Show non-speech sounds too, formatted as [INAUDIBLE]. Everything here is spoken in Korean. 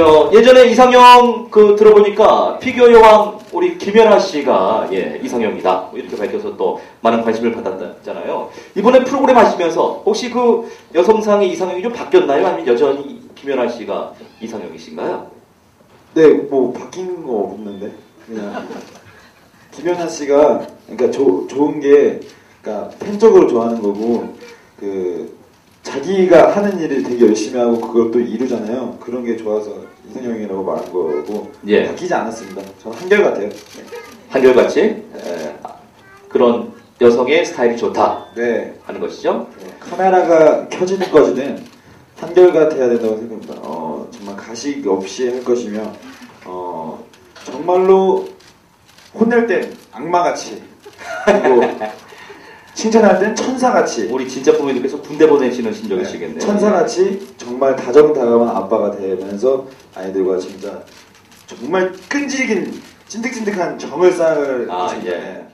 저 예전에 이상형 그 들어보니까 피겨 여왕 우리 김연아 씨가 예 이상형이다 뭐 이렇게 밝혀서 또 많은 관심을 받았잖아요. 이번에 프로그램 하시면서 혹시 그 여성상의 이상형이 좀 바뀌었나요? 아니면 여전히 김연아 씨가 이상형이신가요? 네, 뭐 바뀐 거 없는데 그냥 [LAUGHS] 김연아 씨가 그러니까 조, 좋은 게 그러니까 팬적으로 좋아하는 거고 그 자기가 하는 일을 되게 열심히 하고 그걸 또 이루잖아요. 그런 게 좋아서 이상형이라고 말한 거고 예. 바뀌지 않았습니다. 저는 한결 같아요. 네. 한결같이 예, 그런 여성의 스타일이 좋다 네. 하는 것이죠. 네, 카메라가 켜지는 것이든 한결같아야 된다고 생각합니다. 어, 정말 가식 없이 할 것이며 어, 정말로 혼낼 땐 악마같이 그리고 [LAUGHS] 칭찬할 땐 천사같이 우리 진짜 부모님께서 군대 보내시는 신적이시겠네요. 천사같이 정말 다정다감한 아빠가 되면서 아이들과 진짜 정말 끈질긴 찐득찐득한 정을 쌓을 아. 예. 네.